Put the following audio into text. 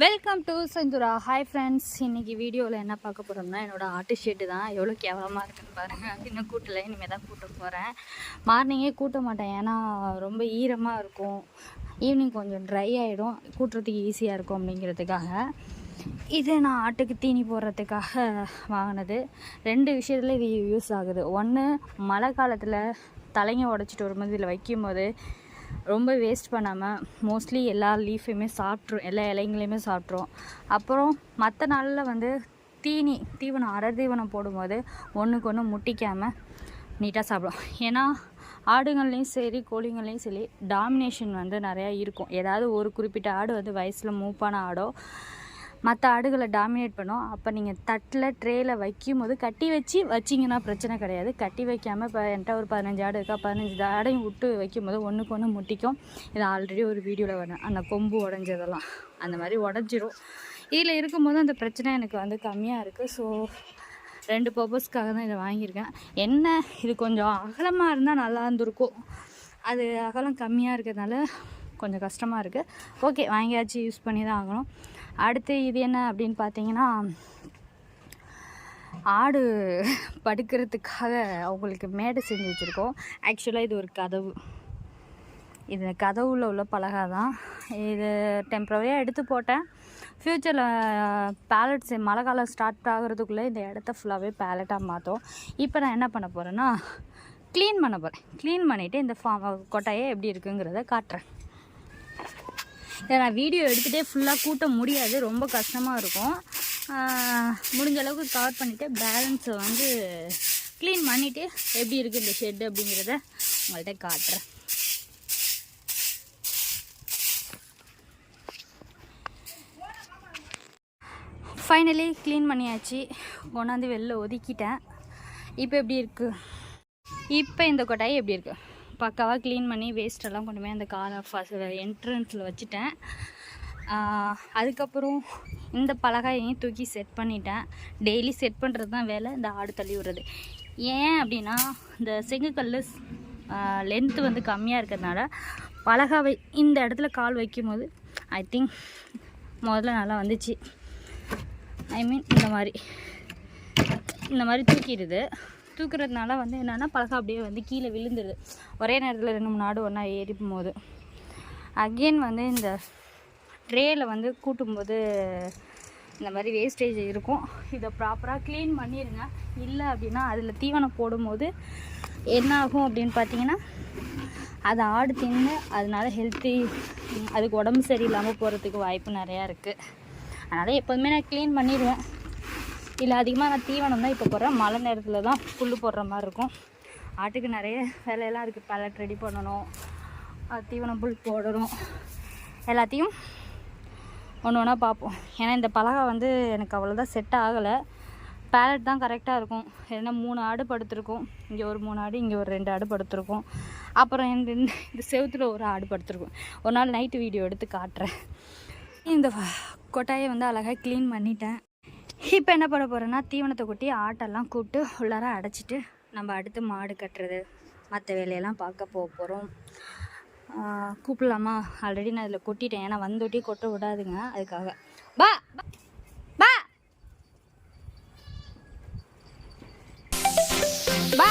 Welcome to Senthura hi friends இன்னைக்கு வீடியோவில் என்ன பார்க்க போகிறோம்னா என்னோடய ஆட்டு ஷெட்டு தான். எவ்வளோ கேவலமாக இருக்குன்னு பாருங்கள் இன்னும் கூட்டல இனிமேல் தான் கூட்ட போகிறேன் மார்னிங்கே கூட்ட மாட்டேன். ஏன்னா ரொம்ப ஈரமாக இருக்கும். ஈவினிங் கொஞ்சம் ட்ரை ஆகிடும் கூட்டுறதுக்கு ஈஸியாக இருக்கும் அப்படிங்கிறதுக்காக. இது நான் ஆட்டுக்கு தீனி போடுறதுக்காக வாங்கினது. ரெண்டு விஷயத்தில் இது யூஸ் ஆகுது. ஒன்று மழை காலத்தில் தலைங்க உடச்சிட்டு வரும்போது இதில் வைக்கும்போது ரொம்ப வேஸ்ட் பண்ணாமல் மோஸ்ட்லி எல்லா லீஃபையுமே சாப்பிட்ரும் எல்லா இலைங்களையுமே சாப்பிட்ரும் அப்புறம் மற்ற நாளில் வந்து தீனி தீவனம் அரை தீவனம் போடும்போது ஒன்றுக்கு ஒன்று முட்டிக்காமல் நீட்டாக சாப்பிடும் ஏன்னா ஆடுங்கள்லேயும் சரி கோழிங்கள்லேயும் சரி டாமினேஷன் வந்து நிறையா இருக்கும். ஏதாவது ஒரு குறிப்பிட்ட ஆடு வந்து வயசில் மூப்பான ஆடோ மற்ற ஆடுகளை டாமினேட் பண்ணும். அப்போ நீங்கள் தட்டில் ட்ரேயில் வைக்கும் போது கட்டி வச்சு வச்சிங்கன்னா பிரச்சனை கிடையாது. கட்டி வைக்காமல் இப்போ என்கிட்ட ஒரு பதினஞ்சு ஆடு இருக்கா? பதினஞ்சு ஆடையும் விட்டு வைக்கும் போது ஒன்றுக்கு ஒன்று முட்டிக்கும். இது ஆல்ரெடி ஒரு வீடியோவில் வரேன் அந்த கொம்பு உடஞ்சதெல்லாம். அந்த மாதிரி உடஞ்சிரும். இதில் இருக்கும்போது அந்த பிரச்சனை எனக்கு வந்து கம்மியாக இருக்குது ஸோ ரெண்டு பர்பஸ்க்காக தான் இதை வாங்கியிருக்கேன். என்ன? இது கொஞ்சம் அகலமாக இருந்தால் நல்லா இருந்திருக்கும். அது அகலம் கம்மியாக இருக்கிறதுனால கொஞ்சம் கஷ்டமாக இருக்குது ஓகே வாங்கியாச்சு யூஸ் பண்ணி தான் ஆகணும். அடுத்து இது என்ன அப்படின்னு பார்த்தீங்கன்னா ஆடு படுக்கிறதுக்காக அவங்களுக்கு மேடை செஞ்சு வச்சுருக்கோம். ஆக்சுவலாக இது ஒரு கதவு. இது கதவுல உள்ள பலகை தான் இது டெம்பரவரியாக எடுத்து போட்டேன். ஃப்யூச்சரில் பேலட்ஸ் மழை காலம் ஸ்டார்ட் ஆகிறதுக்குள்ளே இந்த இடத்த ஃபுல்லாகவே பேலட்டாக மாற்றோம் இப்போ நான் என்ன பண்ண போகிறேன்னா க்ளீன் பண்ண போகிறேன் க்ளீன் பண்ணிவிட்டு இந்த ஃபார்ம் கொட்டாயை எப்படி இருக்குங்கிறத காட்டுறேன். நான் வீடியோ எடுத்துகிட்டே ஃபுல்லாக கூட்ட முடியாது. ரொம்ப கஷ்டமாக இருக்கும். முடிஞ்ச அளவுக்கு கவர் பண்ணிவிட்டு பேலன்ஸை வந்து க்ளீன் பண்ணிவிட்டு எப்படி இருக்குது இந்த ஷெட்டு அப்படிங்கிறத உங்கள்கிட்ட காட்டுறேன். ஃபைனலி க்ளீன் பண்ணியாச்சு. கொண்டாந்து வெளில ஒதுக்கிட்டேன். இப்போ எப்படி இருக்குது இப்போ இந்த கொட்டாய் எப்படி இருக்குது பக்காவாக க்ளீன் பண்ணி வேஸ்ட்டெல்லாம் கொண்டு போய் அந்த காலை ஃபஸ்ட் என்ட்ரன்ஸில் வச்சுட்டேன். அதுக்கப்புறம் இந்த பலகாயையும் தூக்கி செட் பண்ணிட்டேன். டெய்லி செட் பண்ணுறது தான் வேலை இந்த ஆடு தள்ளி விடுறது. ஏன் அப்படின்னா இந்த செங்குக்கல் லென்த்து வந்து கம்மியாக இருக்கிறதுனால பலகாவை இந்த இடத்துல கால் வைக்கும்போது ஐ திங்க் முதல்ல நல்லா வந்துச்சு. ஐ மீன் இந்த மாதிரி. இந்த மாதிரி தூக்கிடுது. தூக்குறதுனால வந்து என்னென்னா பலகா அப்படியே வந்து கீழே விழுந்துருது. ஒரே நேரத்தில் ரெண்டு மூணு ஆடு ஒன்றா ஏறிக்கும் போது அகெயின் வந்து இந்த ட்ரேயில் வந்து கூட்டும்போது இந்த மாதிரி வேஸ்டேஜ் இருக்கும். இதை ப்ராப்பராக க்ளீன் பண்ணிடுங்க இல்லை அப்படின்னா அதில் தீவனம் போடும்போது என்ன ஆகும் அப்படின்னு பார்த்தீங்கன்னா அது ஆடு தின்னு அதனால ஹெல்த்தி அதுக்கு உடம்பு சரியில்லாமல் போகிறதுக்கு வாய்ப்பு நிறையா இருக்குது அதனால் எப்போதுமே நான் க்ளீன் பண்ணிடுவேன் இல்லை அதிகமாக நான் தீவனம் தான் இப்போ போடுறேன். மழை நேரத்தில் தான் புல் போடுற மாதிரி இருக்கும். ஆட்டுக்கு நிறைய வேலையெல்லாம் இருக்குது பேலட் ரெடி பண்ணணும். தீவனம் புல் போடணும். எல்லாத்தையும் ஒன்று ஒன்றா பார்ப்போம். ஏன்னா இந்த பலகை வந்து எனக்கு அவ்வளோதான் செட் ஆகலை. பேலட் தான் கரெக்டாக இருக்கும். ஏன்னா மூணு ஆடு படுத்திருக்கும். இங்கே ஒரு மூணு ஆடு இங்கே ஒரு ரெண்டு ஆடு படுத்திருக்கும். அப்புறம் இந்த இந்த- செவத்தில் செவுத்துல ஒரு ஆடு படுத்திருக்கும். ஒரு நாள் நைட்டு வீடியோ எடுத்து காட்டுறேன். இந்த கொட்டாயை வந்து அழகாக க்ளீன் பண்ணிட்டேன். இப்போ என்ன பண்ண போகிறோன்னா தீவனத்தை கொட்டி ஆட்டெல்லாம் கூப்பிட்டு உள்ளார அடைச்சிட்டு நம்ம அடுத்து மாடு கட்டுறது மற்ற வேலையெல்லாம் பார்க்க போக போகிறோம் கூப்பிடலாமா? ஆல்ரெடி நான் இதில் கொட்டிட்டேன். ஏன்னா வந்தோட்டி கொட்ட விடாதுங்க. அதுக்காக. பா, பா! பா!